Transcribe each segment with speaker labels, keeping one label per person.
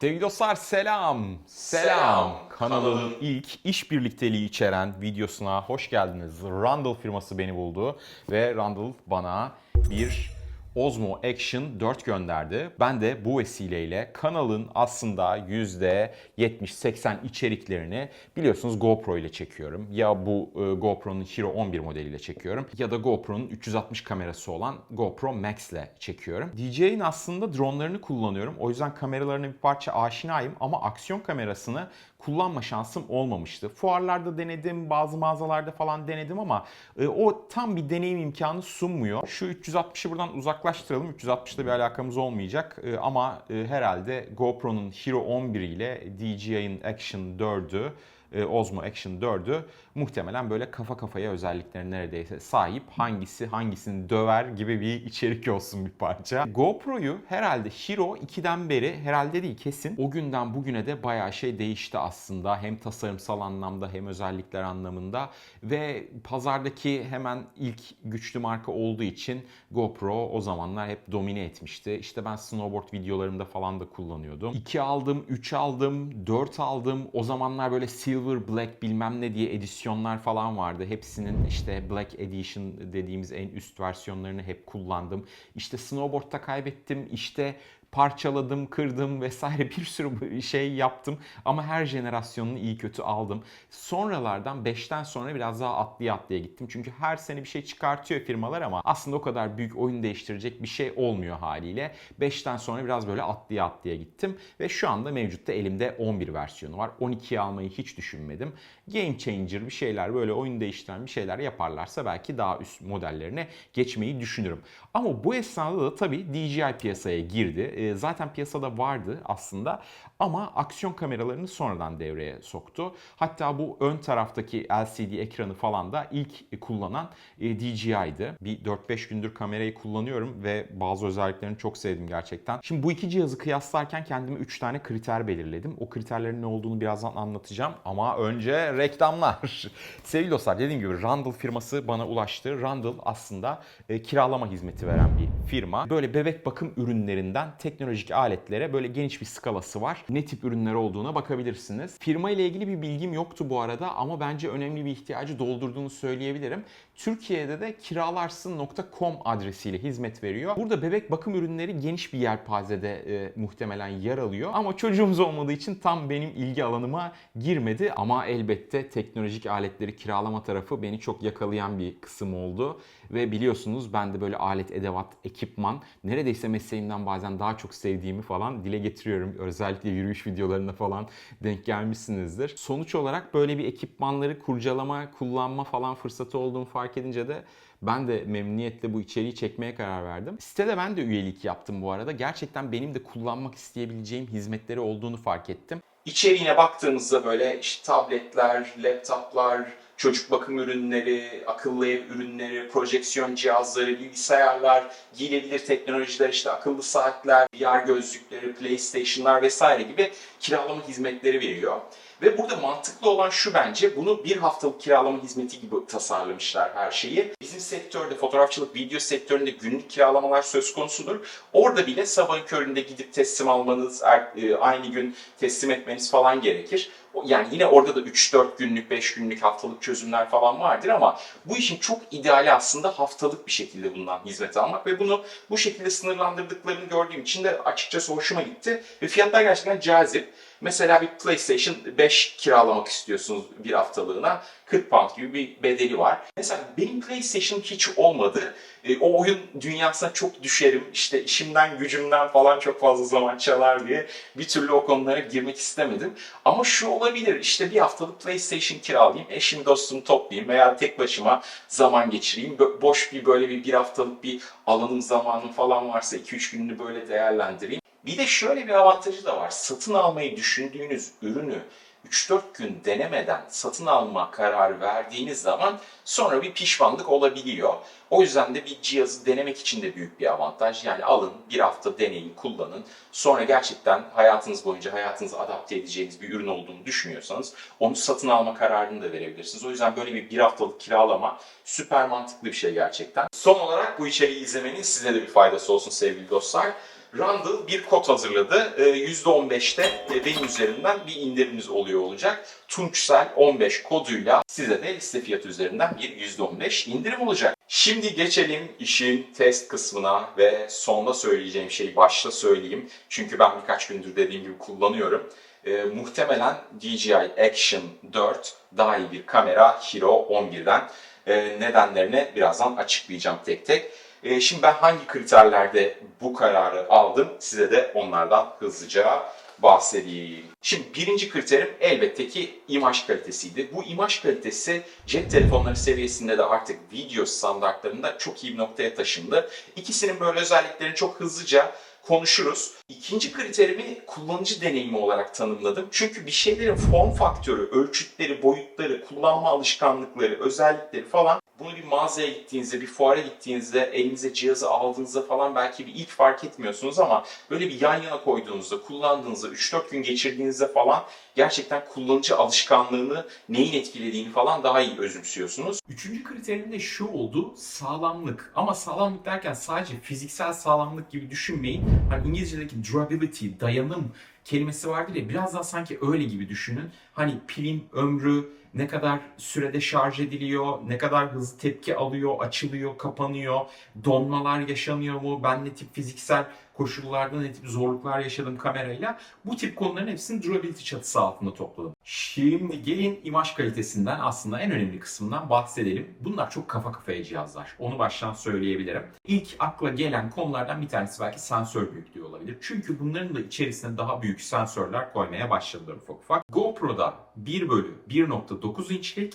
Speaker 1: Sevgili dostlar selam. Selam. Kanalın ilk iş birlikteliği içeren videosuna hoş geldiniz. Randall firması beni buldu ve Randall bana bir Osmo Action 4 gönderdi. Ben de bu vesileyle kanalın aslında %70-80 içeriklerini biliyorsunuz GoPro ile çekiyorum. Ya bu e, GoPro'nun Hero 11 modeliyle çekiyorum ya da GoPro'nun 360 kamerası olan GoPro Max ile çekiyorum. DJ'in aslında dronlarını kullanıyorum. O yüzden kameralarına bir parça aşinayım ama aksiyon kamerasını kullanma şansım olmamıştı. Fuarlarda denedim, bazı mağazalarda falan denedim ama e, o tam bir deneyim imkanı sunmuyor. Şu 360'ı buradan uzaklaştıralım. 360'da bir alakamız olmayacak E, ama e, herhalde GoPro'nun Hero 11 ile DJI'nin Action 4'ü e, Osmo Action 4'ü muhtemelen böyle kafa kafaya özellikleri neredeyse sahip. Hangisi hangisini döver gibi bir içerik olsun bir parça. GoPro'yu herhalde Hero 2'den beri herhalde değil kesin o günden bugüne de bayağı şey değişti aslında. Hem tasarımsal anlamda hem özellikler anlamında ve pazardaki hemen ilk güçlü marka olduğu için GoPro o zamanlar hep domine etmişti. İşte ben snowboard videolarımda falan da kullanıyordum. 2 aldım, 3 aldım, 4 aldım. O zamanlar böyle silver, black bilmem ne diye edisyonlar falan vardı. Hepsinin işte black edition dediğimiz en üst versiyonlarını hep kullandım. İşte snowboard'da kaybettim. İşte parçaladım, kırdım vesaire bir sürü şey yaptım ama her jenerasyonunu iyi kötü aldım. Sonralardan 5'ten sonra biraz daha atlıya atlıya gittim. Çünkü her sene bir şey çıkartıyor firmalar ama aslında o kadar büyük oyun değiştirecek bir şey olmuyor haliyle. 5'ten sonra biraz böyle atlıya atlıya gittim ve şu anda mevcutta elimde 11 versiyonu var. 12'yi almayı hiç düşünmedim. Game changer bir şeyler böyle oyun değiştiren bir şeyler yaparlarsa belki daha üst modellerine geçmeyi düşünürüm. Ama bu esnada da tabii DJI piyasaya girdi. E, Zaten piyasada vardı aslında ama aksiyon kameralarını sonradan devreye soktu. Hatta bu ön taraftaki LCD ekranı falan da ilk kullanan e, DJI'dı. Bir 4-5 gündür kamerayı kullanıyorum ve bazı özelliklerini çok sevdim gerçekten. Şimdi bu iki cihazı kıyaslarken kendime 3 tane kriter belirledim. O kriterlerin ne olduğunu birazdan anlatacağım ama önce reklamlar. Sevgili dostlar dediğim gibi Randall firması bana ulaştı. Randall aslında e, kiralama hizmeti veren bir firma. Böyle bebek bakım ürünlerinden teknolojik aletlere böyle geniş bir skalası var. Ne tip ürünler olduğuna bakabilirsiniz. Firma ile ilgili bir bilgim yoktu bu arada ama bence önemli bir ihtiyacı doldurduğunu söyleyebilirim. Türkiye'de de kiralarsın.com adresiyle hizmet veriyor. Burada bebek bakım ürünleri geniş bir yelpazede e, muhtemelen yer alıyor. Ama çocuğumuz olmadığı için tam benim ilgi alanıma girmedi. Ama elbette teknolojik aletleri kiralama tarafı beni çok yakalayan bir kısım oldu. Ve biliyorsunuz ben de böyle alet, edevat, ekipman neredeyse mesleğimden bazen daha çok sevdiğimi falan dile getiriyorum. Özellikle yürüyüş videolarında falan denk gelmişsinizdir. Sonuç olarak böyle bir ekipmanları kurcalama, kullanma falan fırsatı olduğunu fark edince de ben de memnuniyetle bu içeriği çekmeye karar verdim. Sitede ben de üyelik yaptım bu arada. Gerçekten benim de kullanmak isteyebileceğim hizmetleri olduğunu fark ettim. İçeriğine baktığımızda böyle işte tabletler, laptoplar, çocuk bakım ürünleri, akıllı ev ürünleri, projeksiyon cihazları, bilgisayarlar, giyilebilir teknolojiler, işte akıllı saatler, VR gözlükleri, PlayStation'lar vesaire gibi kiralama hizmetleri veriyor. Ve burada mantıklı olan şu bence, bunu bir haftalık kiralama hizmeti gibi tasarlamışlar her şeyi. Bizim sektörde, fotoğrafçılık, video sektöründe günlük kiralamalar söz konusudur. Orada bile sabahın köründe gidip teslim almanız, er- e, aynı gün teslim etmeniz falan gerekir. Yani yine orada da 3-4 günlük, 5 günlük, haftalık çözümler falan vardır ama bu işin çok ideali aslında haftalık bir şekilde bundan hizmet almak ve bunu bu şekilde sınırlandırdıklarını gördüğüm için de açıkçası hoşuma gitti ve fiyatlar gerçekten cazip. Mesela bir PlayStation 5 kiralamak istiyorsunuz bir haftalığına 40 pound gibi bir bedeli var. Mesela benim PlayStation hiç olmadı. E, o oyun dünyasına çok düşerim. İşte işimden gücümden falan çok fazla zaman çalar diye bir türlü o konulara girmek istemedim. Ama şu olabilir işte bir haftalık PlayStation kiralayayım, eşim dostumu toplayayım veya tek başıma zaman geçireyim. Boş bir böyle bir, bir haftalık bir alanım zamanım falan varsa 2-3 gününü böyle değerlendireyim. Bir de şöyle bir avantajı da var. Satın almayı düşündüğünüz ürünü 3-4 gün denemeden satın alma kararı verdiğiniz zaman sonra bir pişmanlık olabiliyor. O yüzden de bir cihazı denemek için de büyük bir avantaj. Yani alın bir hafta deneyin, kullanın. Sonra gerçekten hayatınız boyunca hayatınızı adapte edeceğiniz bir ürün olduğunu düşünüyorsanız onu satın alma kararını da verebilirsiniz. O yüzden böyle bir bir haftalık kiralama süper mantıklı bir şey gerçekten. Son olarak bu içeriği izlemenin size de bir faydası olsun sevgili dostlar. Randall bir kod hazırladı. Ee, %15'te e, benim üzerimden bir indirimimiz oluyor olacak. Tunçsel 15 koduyla size de liste fiyatı üzerinden bir %15 indirim olacak. Şimdi geçelim işin test kısmına ve sonda söyleyeceğim şeyi başta söyleyeyim. Çünkü ben birkaç gündür dediğim gibi kullanıyorum. Ee, muhtemelen DJI Action 4 daha iyi bir kamera Hero 11'den. Ee, nedenlerini birazdan açıklayacağım tek tek. Ee, şimdi ben hangi kriterlerde bu kararı aldım size de onlardan hızlıca bahsedeyim. Şimdi birinci kriterim elbette ki imaj kalitesiydi. Bu imaj kalitesi cep telefonları seviyesinde de artık video standartlarında çok iyi bir noktaya taşındı. İkisinin böyle özelliklerini çok hızlıca konuşuruz. İkinci kriterimi kullanıcı deneyimi olarak tanımladım. Çünkü bir şeylerin form faktörü, ölçütleri, boyutları, kullanma alışkanlıkları, özellikleri falan bunu bir mağazaya gittiğinizde, bir fuara gittiğinizde, elinize cihazı aldığınızda falan belki bir ilk fark etmiyorsunuz ama böyle bir yan yana koyduğunuzda, kullandığınızda, 3-4 gün geçirdiğinizde falan gerçekten kullanıcı alışkanlığını neyin etkilediğini falan daha iyi özümsüyorsunuz.
Speaker 2: Üçüncü kriterim de şu oldu, sağlamlık. Ama sağlamlık derken sadece fiziksel sağlamlık gibi düşünmeyin. Hani İngilizce'deki durability, dayanım kelimesi vardır ya biraz daha sanki öyle gibi düşünün. Hani pilin ömrü, ne kadar sürede şarj ediliyor, ne kadar hızlı tepki alıyor, açılıyor, kapanıyor, donmalar yaşanıyor mu, ben ne tip fiziksel koşullarda ne zorluklar yaşadım kamerayla. Bu tip konuların hepsini durability çatısı altında topladım. Şimdi gelin imaj kalitesinden aslında en önemli kısmından bahsedelim. Bunlar çok kafa kafaya cihazlar. Onu baştan söyleyebilirim. İlk akla gelen konulardan bir tanesi belki sensör büyüklüğü olabilir. Çünkü bunların da içerisine daha büyük sensörler koymaya başladılar ufak ufak. GoPro'da 1 bölü 1.9 inçlik,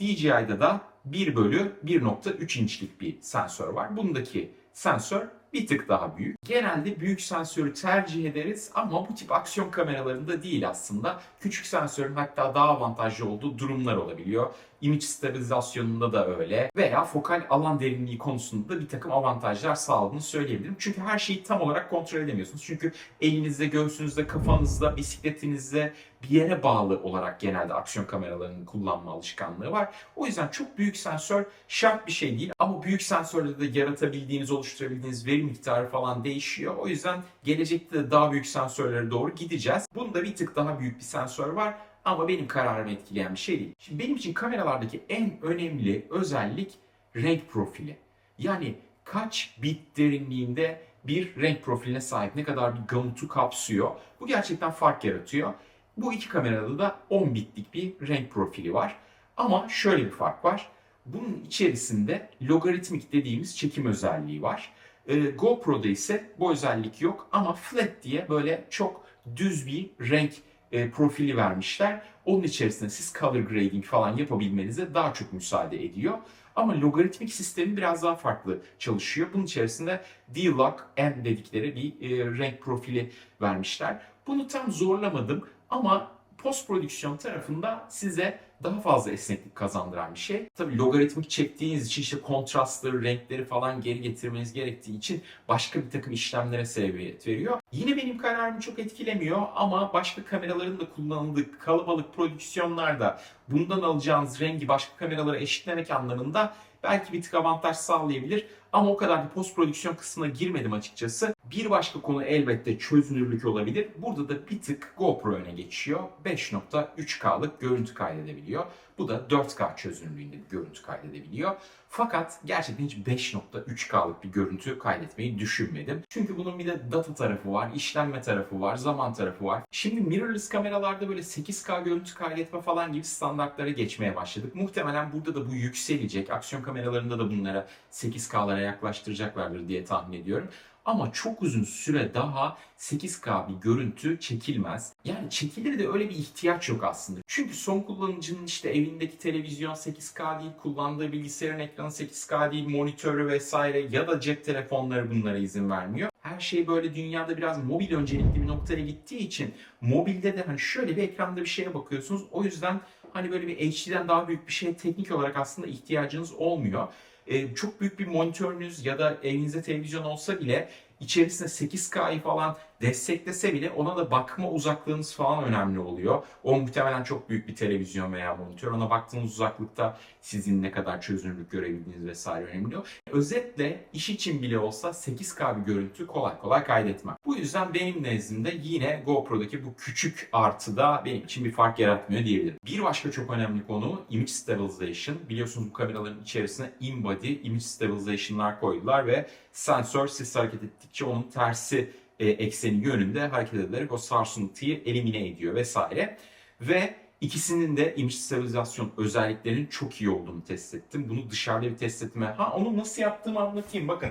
Speaker 2: DJI'da da 1 bölü 1.3 inçlik bir sensör var. Bundaki sensör bir tık daha büyük. Genelde büyük sensörü tercih ederiz ama bu tip aksiyon kameralarında değil aslında. Küçük sensörün hatta daha avantajlı olduğu durumlar olabiliyor. Image stabilizasyonunda da öyle veya fokal alan derinliği konusunda da bir takım avantajlar sağladığını söyleyebilirim. Çünkü her şeyi tam olarak kontrol edemiyorsunuz. Çünkü elinizde, göğsünüzde, kafanızda, bisikletinizde bir yere bağlı olarak genelde aksiyon kameralarının kullanma alışkanlığı var. O yüzden çok büyük sensör şart bir şey değil ama büyük sensörle de yaratabildiğiniz, oluşturabildiğiniz veri miktarı falan değişiyor. O yüzden gelecekte de daha büyük sensörlere doğru gideceğiz. Bunda bir tık daha büyük bir sensör var ama benim kararımı etkileyen bir şey değil. Şimdi benim için kameralardaki en önemli özellik renk profili. Yani kaç bit derinliğinde bir renk profiline sahip, ne kadar bir gamutu kapsıyor. Bu gerçekten fark yaratıyor. Bu iki kamerada da 10 bitlik bir renk profili var. Ama şöyle bir fark var. Bunun içerisinde logaritmik dediğimiz çekim özelliği var. Ee, GoPro'da ise bu özellik yok ama flat diye böyle çok düz bir renk e, profili vermişler. Onun içerisinde siz color grading falan yapabilmenize daha çok müsaade ediyor. Ama logaritmik sistemi biraz daha farklı çalışıyor. Bunun içerisinde D-Log M dedikleri bir e, renk profili vermişler. Bunu tam zorlamadım ama post prodüksiyon tarafında size daha fazla esneklik kazandıran bir şey. Tabii logaritmik çektiğiniz için işte kontrastları, renkleri falan geri getirmeniz gerektiği için başka bir takım işlemlere sebebiyet veriyor. Yine benim kararımı çok etkilemiyor ama başka kameraların da kullanıldığı kalabalık prodüksiyonlarda bundan alacağınız rengi başka kameralara eşitlemek anlamında belki bir tık avantaj sağlayabilir. Ama o kadar da post prodüksiyon kısmına girmedim açıkçası. Bir başka konu elbette çözünürlük olabilir. Burada da bir tık GoPro öne geçiyor. 5.3K'lık görüntü kaydedebiliyor. Bu da 4K çözünürlüğünde bir görüntü kaydedebiliyor. Fakat gerçekten hiç 5.3K'lık bir görüntü kaydetmeyi düşünmedim. Çünkü bunun bir de data tarafı var, işlenme tarafı var, zaman tarafı var. Şimdi mirrorless kameralarda böyle 8K görüntü kaydetme falan gibi standartlara geçmeye başladık. Muhtemelen burada da bu yükselecek. Aksiyon kameralarında da bunlara 8K'lara yaklaştıracaklardır diye tahmin ediyorum. Ama çok uzun süre daha 8K bir görüntü çekilmez. Yani çekilir de öyle bir ihtiyaç yok aslında. Çünkü son kullanıcının işte evindeki televizyon 8K değil, kullandığı bilgisayarın ekranı 8K değil, monitörü vesaire ya da cep telefonları bunlara izin vermiyor. Her şey böyle dünyada biraz mobil öncelikli bir noktaya gittiği için mobilde de hani şöyle bir ekranda bir şeye bakıyorsunuz. O yüzden hani böyle bir HD'den daha büyük bir şeye teknik olarak aslında ihtiyacınız olmuyor. Ee, çok büyük bir monitörünüz ya da evinizde televizyon olsa bile içerisinde 8K'yı falan desteklese bile ona da bakma uzaklığınız falan önemli oluyor. O muhtemelen çok büyük bir televizyon veya monitör. Ona baktığınız uzaklıkta sizin ne kadar çözünürlük görebildiğiniz vesaire önemli oluyor. Özetle iş için bile olsa 8K bir görüntü kolay kolay kaydetmem. Bu yüzden benim nezdimde yine GoPro'daki bu küçük artı da benim için bir fark yaratmıyor diyebilirim. Bir başka çok önemli konu Image Stabilization. Biliyorsunuz bu kameraların içerisine in-body Image Stabilization'lar koydular ve sensör siz hareket ettikçe onun tersi e, ekseni yönünde hareket ederek o sarsıntıyı elimine ediyor vesaire. Ve ikisinin de image stabilizasyon özelliklerinin çok iyi olduğunu test ettim. Bunu dışarıda bir test etme. Ha onu nasıl yaptığımı anlatayım bakın.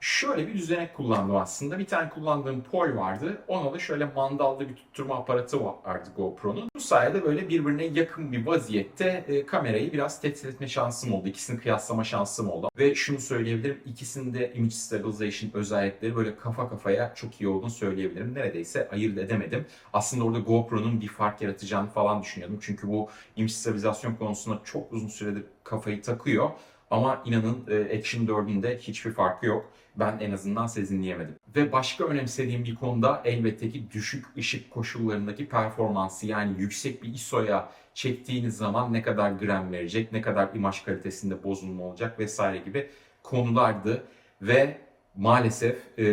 Speaker 2: Şöyle bir düzenek kullandım aslında. Bir tane kullandığım pol vardı. Ona da şöyle mandallı bir tutturma aparatı vardı GoPro'nun. Bu sayede böyle birbirine yakın bir vaziyette e, kamerayı biraz test etme şansım oldu. İkisini kıyaslama şansım oldu. Ve şunu söyleyebilirim. ikisinde image stabilization özellikleri böyle kafa kafaya çok iyi olduğunu söyleyebilirim. Neredeyse ayırt edemedim. Aslında orada GoPro'nun bir fark yaratacağını falan düşünüyordum. Çünkü bu image stabilizasyon konusunda çok uzun süredir kafayı takıyor. Ama inanın e, Action 4'ün de hiçbir farkı yok. Ben en azından sezinleyemedim. Ve başka önemsediğim bir konuda elbette ki düşük ışık koşullarındaki performansı yani yüksek bir ISO'ya çektiğiniz zaman ne kadar gram verecek, ne kadar imaj kalitesinde bozulma olacak vesaire gibi konulardı. Ve maalesef e,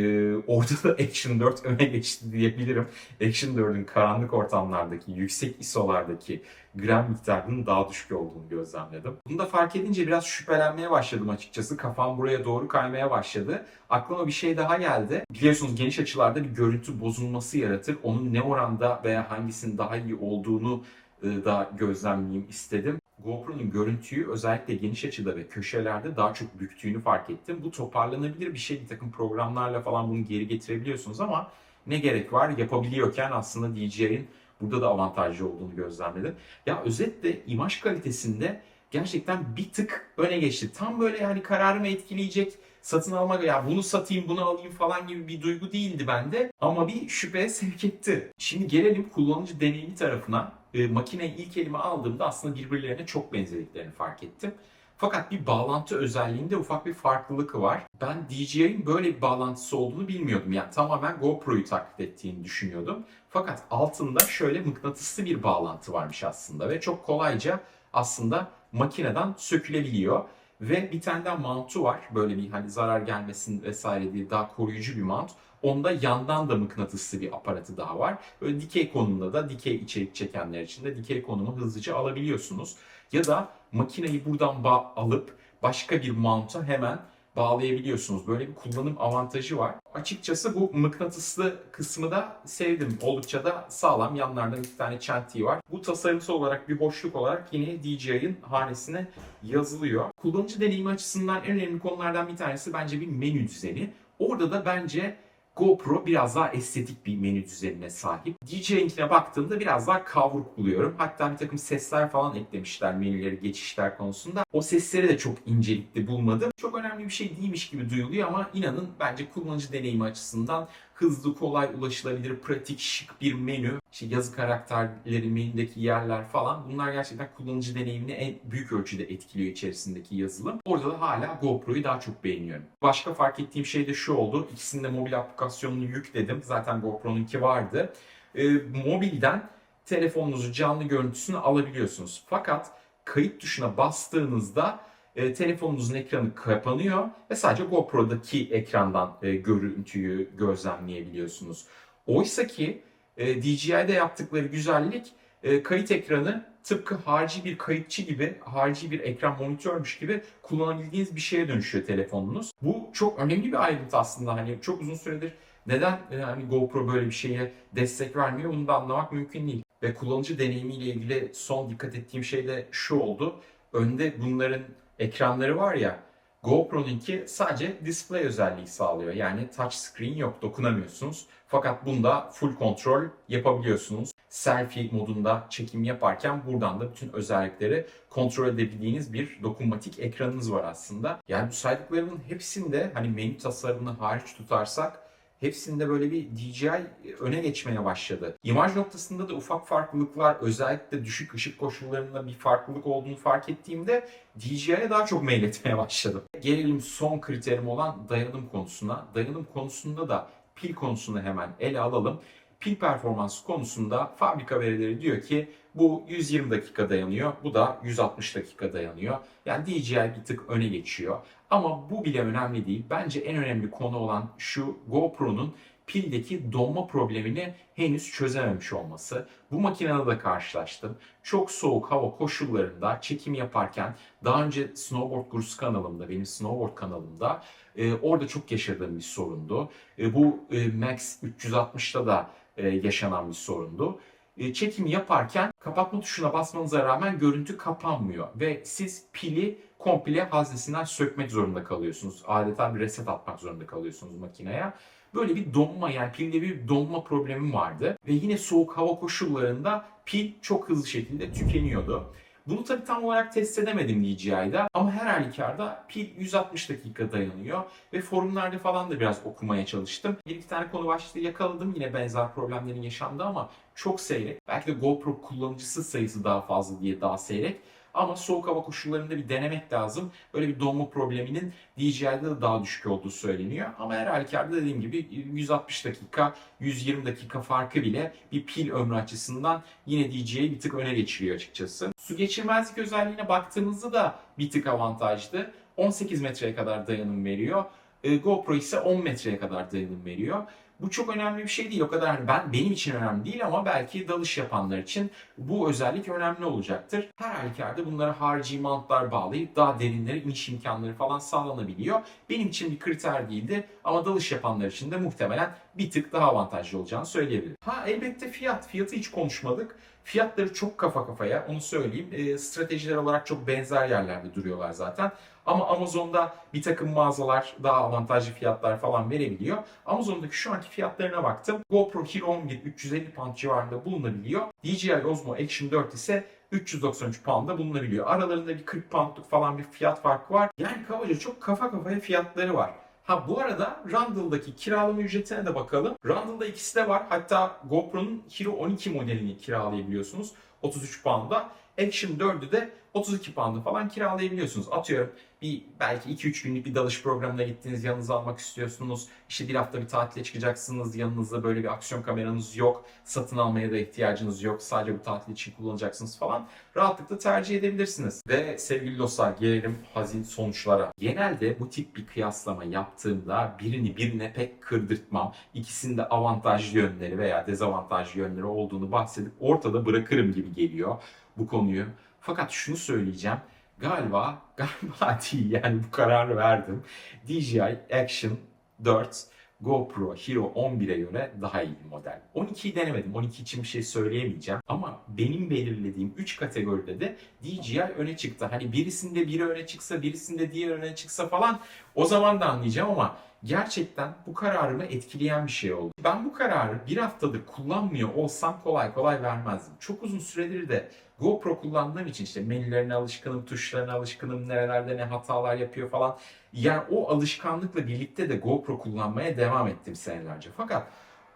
Speaker 2: orada da Action 4 öne geçti diyebilirim. Action 4'ün karanlık ortamlardaki, yüksek ISO'lardaki gram miktarının daha düşük olduğunu gözlemledim. Bunu da fark edince biraz şüphelenmeye başladım açıkçası. Kafam buraya doğru kaymaya başladı. Aklıma bir şey daha geldi. Biliyorsunuz geniş açılarda bir görüntü bozulması yaratır. Onun ne oranda veya hangisinin daha iyi olduğunu da gözlemleyeyim istedim. GoPro'nun görüntüyü özellikle geniş açıda ve köşelerde daha çok büktüğünü fark ettim. Bu toparlanabilir bir şey. Bir takım programlarla falan bunu geri getirebiliyorsunuz ama ne gerek var? Yapabiliyorken aslında DJI'nin burada da avantajlı olduğunu gözlemledim. Ya özetle imaj kalitesinde gerçekten bir tık öne geçti. Tam böyle yani kararımı etkileyecek satın almak ya bunu satayım bunu alayım falan gibi bir duygu değildi bende ama bir şüpheye sevk etti. Şimdi gelelim kullanıcı deneyimi tarafına. E, makineyi ilk elime aldığımda aslında birbirlerine çok benzediklerini fark ettim. Fakat bir bağlantı özelliğinde ufak bir farklılık var. Ben DJI'nin böyle bir bağlantısı olduğunu bilmiyordum. Yani tamamen GoPro'yu taklit ettiğini düşünüyordum. Fakat altında şöyle mıknatıslı bir bağlantı varmış aslında ve çok kolayca aslında makineden sökülebiliyor. Ve bir tane daha mantu var. Böyle bir hani zarar gelmesin vesaire diye daha koruyucu bir mant. Onda yandan da mıknatıslı bir aparatı daha var. Böyle dikey konumda da dikey içerik çekenler için de dikey konumu hızlıca alabiliyorsunuz. Ya da makineyi buradan alıp başka bir mount'a hemen bağlayabiliyorsunuz. Böyle bir kullanım avantajı var. Açıkçası bu mıknatıslı kısmı da sevdim. Oldukça da sağlam. Yanlardan iki tane çentiği var. Bu tasarımsal olarak bir hoşluk olarak yine DJI'ın hanesine yazılıyor. Kullanıcı deneyimi açısından en önemli konulardan bir tanesi bence bir menü düzeni. Orada da bence GoPro biraz daha estetik bir menü düzenine sahip. DJI'nkine baktığımda biraz daha kavruk buluyorum. Hatta bir takım sesler falan eklemişler menüleri geçişler konusunda. O sesleri de çok incelikli bulmadım. Çok önemli bir şey değilmiş gibi duyuluyor ama inanın bence kullanıcı deneyimi açısından hızlı, kolay, ulaşılabilir, pratik, şık bir menü. İşte yazı karakterleri, menüdeki yerler falan bunlar gerçekten kullanıcı deneyimini en büyük ölçüde etkiliyor içerisindeki yazılım. Orada da hala GoPro'yu daha çok beğeniyorum. Başka fark ettiğim şey de şu oldu. İkisinin de mobil aplikasyonunu yükledim. Zaten GoPro'nunki vardı. Ee, mobilden telefonunuzu canlı görüntüsünü alabiliyorsunuz. Fakat kayıt tuşuna bastığınızda e, telefonunuzun ekranı kapanıyor ve sadece GoPro'daki ekrandan e, görüntüyü gözlemleyebiliyorsunuz. Oysa ki e, DJI'de yaptıkları güzellik e, kayıt ekranı tıpkı harici bir kayıtçı gibi, harici bir ekran monitörmüş gibi kullanabildiğiniz bir şeye dönüşüyor telefonunuz. Bu çok önemli bir ayrıntı aslında. Hani çok uzun süredir neden e, hani GoPro böyle bir şeye destek vermiyor bunu da anlamak mümkün değil. Ve kullanıcı deneyimiyle ilgili son dikkat ettiğim şey de şu oldu. Önde bunların ekranları var ya GoPro'nunki sadece display özelliği sağlıyor. Yani touch screen yok, dokunamıyorsunuz. Fakat bunda full kontrol yapabiliyorsunuz. Selfie modunda çekim yaparken buradan da bütün özellikleri kontrol edebildiğiniz bir dokunmatik ekranınız var aslında. Yani bu saydıklarımın hepsinde hani menü tasarımını hariç tutarsak hepsinde böyle bir DJI öne geçmeye başladı. İmaj noktasında da ufak farklılıklar özellikle düşük ışık koşullarında bir farklılık olduğunu fark ettiğimde DJI'ye daha çok meyletmeye başladım. Gelelim son kriterim olan dayanım konusuna. Dayanım konusunda da pil konusunu hemen ele alalım. Pil performansı konusunda fabrika verileri diyor ki bu 120 dakika dayanıyor, bu da 160 dakika dayanıyor. Yani DJI bir tık öne geçiyor. Ama bu bile önemli değil. Bence en önemli konu olan şu GoPro'nun pildeki donma problemini henüz çözememiş olması. Bu makinede de karşılaştım. Çok soğuk hava koşullarında çekim yaparken daha önce Snowboard Gurus kanalımda, benim Snowboard kanalımda e, orada çok yaşadığım bir sorundu. E, bu e, Max 360'da da e, yaşanan bir sorundu. E, çekim yaparken kapatma tuşuna basmanıza rağmen görüntü kapanmıyor ve siz pili komple haznesinden sökmek zorunda kalıyorsunuz. Adeta bir reset atmak zorunda kalıyorsunuz makineye. Böyle bir donma yani pilde bir donma problemi vardı. Ve yine soğuk hava koşullarında pil çok hızlı şekilde tükeniyordu. Bunu tabii tam olarak test edemedim DJI'da ama her halükarda pil 160 dakika dayanıyor ve forumlarda falan da biraz okumaya çalıştım. Bir iki tane konu başlığı yakaladım yine benzer problemlerin yaşandığı ama çok seyrek. Belki de GoPro kullanıcısı sayısı daha fazla diye daha seyrek. Ama soğuk hava koşullarında bir denemek lazım. Böyle bir donma probleminin DJI'de de daha düşük olduğu söyleniyor. Ama her halükarda dediğim gibi 160 dakika, 120 dakika farkı bile bir pil ömrü açısından yine DJI bir tık öne geçiriyor açıkçası. Su geçirmezlik özelliğine baktığımızda da bir tık avantajlı. 18 metreye kadar dayanım veriyor. E, GoPro ise 10 metreye kadar dayanım veriyor. Bu çok önemli bir şey değil. O kadar hani ben benim için önemli değil ama belki dalış yapanlar için bu özellik önemli olacaktır. Her halükarda bunlara harici mountlar bağlayıp daha derinlere iniş imkanları falan sağlanabiliyor. Benim için bir kriter değildi ama dalış yapanlar için de muhtemelen bir tık daha avantajlı olacağını söyleyebilirim. Ha elbette fiyat. Fiyatı hiç konuşmadık. Fiyatları çok kafa kafaya onu söyleyeyim. E, stratejiler olarak çok benzer yerlerde duruyorlar zaten. Ama Amazon'da bir takım mağazalar daha avantajlı fiyatlar falan verebiliyor. Amazon'daki şu anki fiyatlarına baktım. GoPro Hero 11 350 pound civarında bulunabiliyor. DJI Osmo Action 4 ise 393 pound'da bulunabiliyor. Aralarında bir 40 poundluk falan bir fiyat farkı var. Yani kabaca çok kafa kafaya fiyatları var. Ha bu arada Randall'daki kiralama ücretine de bakalım. Randall'da ikisi de var. Hatta GoPro'nun Hero 12 modelini kiralayabiliyorsunuz. 33 pound'a. Action 4'ü de 32 pound'a falan kiralayabiliyorsunuz. Atıyorum bir belki 2-3 günlük bir dalış programına gittiniz, yanınıza almak istiyorsunuz. İşte bir hafta bir tatile çıkacaksınız, yanınızda böyle bir aksiyon kameranız yok. Satın almaya da ihtiyacınız yok. Sadece bu tatil için kullanacaksınız falan. Rahatlıkla tercih edebilirsiniz. Ve sevgili dostlar gelelim hazin sonuçlara. Genelde bu tip bir kıyaslama yaptığımda birini birine pek kırdırtmam. İkisinin de avantajlı yönleri veya dezavantajlı yönleri olduğunu bahsedip ortada bırakırım gibi geliyor bu konuyu. Fakat şunu söyleyeceğim. Galiba, galiba değil yani bu kararı verdim. DJI Action 4 GoPro Hero 11'e göre daha iyi model. 12'yi denemedim. 12 için bir şey söyleyemeyeceğim. Ama benim belirlediğim 3 kategoride de DJI öne çıktı. Hani birisinde biri öne çıksa, birisinde diğer öne çıksa falan o zaman da anlayacağım ama gerçekten bu kararımı etkileyen bir şey oldu. Ben bu kararı bir haftadır kullanmıyor olsam kolay kolay vermezdim. Çok uzun süredir de GoPro kullandığım için işte menülerine alışkınım, tuşlarına alışkınım, nerelerde ne hatalar yapıyor falan. Yani o alışkanlıkla birlikte de GoPro kullanmaya devam ettim senelerce. Fakat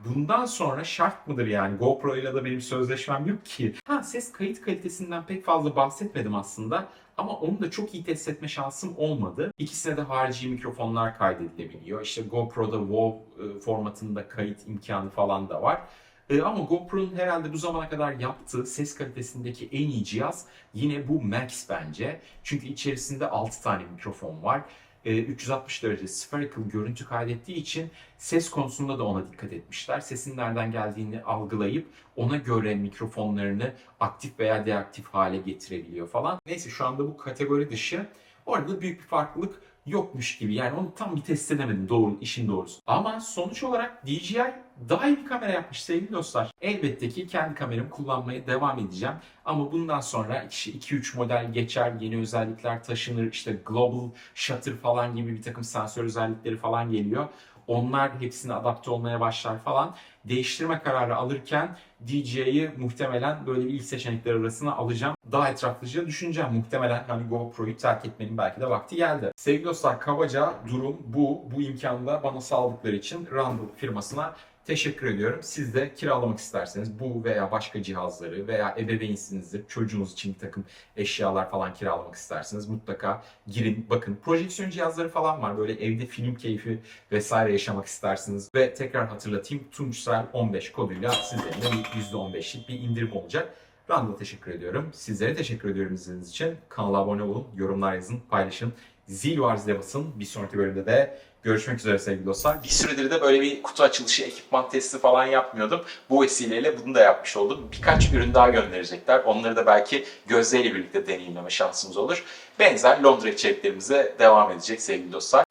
Speaker 2: bundan sonra şart mıdır yani GoPro ile de benim sözleşmem yok ki. Ha ses kayıt kalitesinden pek fazla bahsetmedim aslında. Ama onu da çok iyi test etme şansım olmadı. İkisine de harici mikrofonlar kaydedilebiliyor. İşte GoPro'da WAV e, formatında kayıt imkanı falan da var. E, ama GoPro'nun herhalde bu zamana kadar yaptığı ses kalitesindeki en iyi cihaz yine bu Max bence. Çünkü içerisinde 6 tane mikrofon var. E, 360 derece spherical görüntü kaydettiği için ses konusunda da ona dikkat etmişler. Sesin nereden geldiğini algılayıp ona göre mikrofonlarını aktif veya deaktif hale getirebiliyor falan. Neyse şu anda bu kategori dışı. Orada büyük bir farklılık yokmuş gibi. Yani onu tam bir test edemedim doğru, işin doğrusu. Ama sonuç olarak DJI daha iyi bir kamera yapmış sevgili dostlar. Elbette ki kendi kameramı kullanmaya devam edeceğim. Ama bundan sonra işte 2-3 model geçer, yeni özellikler taşınır. İşte global shutter falan gibi bir takım sensör özellikleri falan geliyor. Onlar hepsine adapte olmaya başlar falan. Değiştirme kararı alırken DJ'yi muhtemelen böyle bir ilk seçenekler arasına alacağım. Daha etraflıca düşüneceğim. Muhtemelen hani GoPro'yu terk etmenin belki de vakti geldi. Sevgili dostlar kabaca durum bu. Bu imkanı da bana sağladıkları için Randall firmasına Teşekkür ediyorum. Siz de kiralamak isterseniz bu veya başka cihazları veya ebeveynsinizdir, çocuğunuz için bir takım eşyalar falan kiralamak isterseniz mutlaka girin bakın. Projeksiyon cihazları falan var. Böyle evde film keyfi vesaire yaşamak istersiniz. Ve tekrar hatırlatayım Tunçsel 15 koduyla sizlerin de bir %15'lik bir indirim olacak. Randall'a teşekkür ediyorum. Sizlere teşekkür ediyorum izlediğiniz için. Kanala abone olun, yorumlar yazın, paylaşın. Zil var zile. Bir sonraki bölümde de görüşmek üzere sevgili dostlar. Bir süredir de böyle bir kutu açılışı, ekipman testi falan yapmıyordum. Bu vesileyle bunu da yapmış oldum. Birkaç ürün daha gönderecekler. Onları da belki Gözde ile birlikte deneyimleme şansımız olur. Benzer Londra içeriklerimize devam edecek sevgili dostlar.